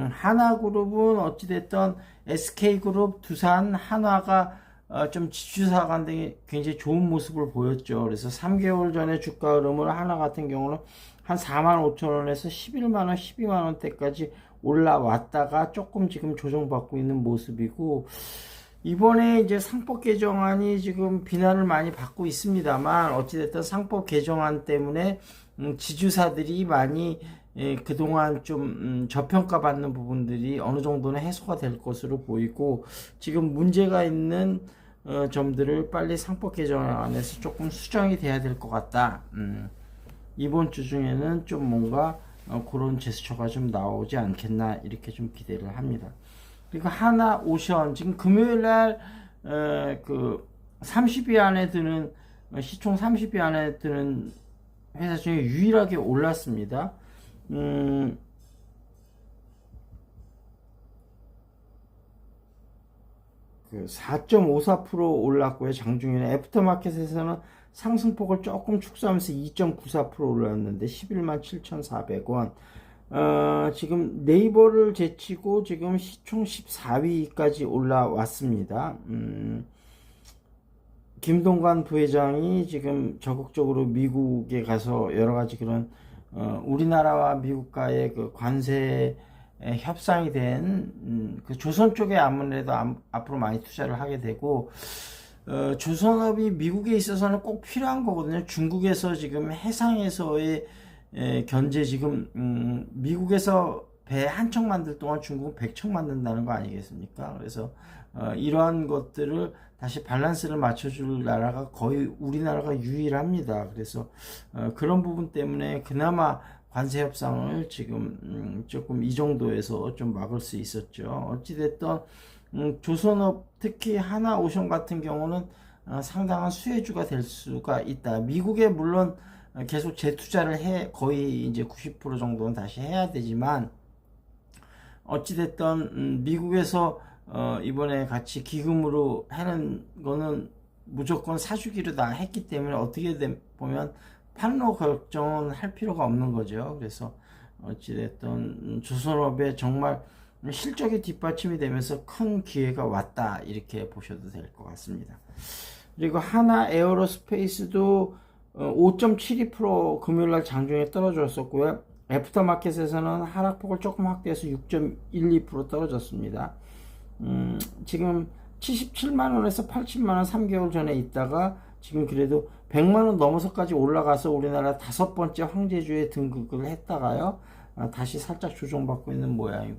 음, 하나그룹은 어찌됐든 SK그룹, 두산, 한화가 어, 좀 지주사 간등이 굉장히 좋은 모습을 보였죠. 그래서 3개월 전에 주가 흐름을 하나 같은 경우는 한 4만 5천 원에서 11만 원, 12만 원대까지 올라왔다가 조금 지금 조정받고 있는 모습이고 이번에 이제 상법 개정안이 지금 비난을 많이 받고 있습니다만 어찌됐든 상법 개정안 때문에 음, 지주사들이 많이 예, 그동안 좀 음, 저평가 받는 부분들이 어느 정도는 해소가 될 것으로 보이고 지금 문제가 있는 어, 점들을 빨리 상법 개정 안에서 조금 수정이 돼야 될 것 같다. 음, 이번 주 중에는 좀 뭔가 어, 그런 제스처가 좀 나오지 않겠나 이렇게 좀 기대를 합니다. 그리고 하나 오션 지금 금요일 날그 30위 안에 드는 어, 시총 30위 안에 드는 회사 중에 유일하게 올랐습니다. 음, 그4.54% 올랐고요. 장중에는 애프터마켓에서는 상승폭을 조금 축소하면서 2.94% 올랐는데 11만 7,400원. 어, 지금 네이버를 제치고 지금 시총 14위까지 올라왔습니다. 음, 김동관 부회장이 지금 적극적으로 미국에 가서 여러 가지 그런 어, 우리나라와 미국과의 그 관세 에, 협상이 된 음, 그 조선 쪽에 아무래도 암- 앞으로 많이 투자를 하게 되고 어, 조선업이 미국에 있어서는 꼭 필요한 거거든요. 중국에서 지금 해상에서의 에, 견제 지금 음, 미국에서 배 한 척 만들 동안 중국은 100척 만든다는 거 아니겠습니까? 그래서 어, 이러한 것들을 다시 밸런스를 맞춰줄 나라가 거의 우리나라가 유일합니다. 그래서 어, 그런 부분 때문에 그나마 관세 협상을 지금 음, 조금 이 정도에서 좀 막을 수 있었죠. 어찌됐든 음, 조선업 특히 하나 오션 같은 경우는 어, 상당한 수혜주가 될 수가 있다. 미국에 물론 어, 계속 재투자를 해 거의 이제 90% 정도는 다시 해야 되지만 어찌됐든 음, 미국에서 어, 이번에 같이 기금으로 하는 거는 무조건 사주기로 다 했기 때문에 어떻게 되, 보면 판로 결정은 할 필요가 없는 거죠. 그래서 어찌됐든 음, 조선업에 정말 실적이 뒷받침이 되면서 큰 기회가 왔다 이렇게 보셔도 될 것 같습니다. 그리고 하나 에어로스페이스도 5.72% 금요일날 장중에 떨어졌었고요. 애프터마켓에서는 하락폭을 조금 확대해서 6.12% 떨어졌습니다. 음, 지금 77만원에서 80만원 3개월 전에 있다가 지금 그래도 100만원 넘어서까지 올라가서 우리나라 다섯 번째 황제주에 등극을 했다가요. 아, 다시 살짝 조정받고 있는 모양이고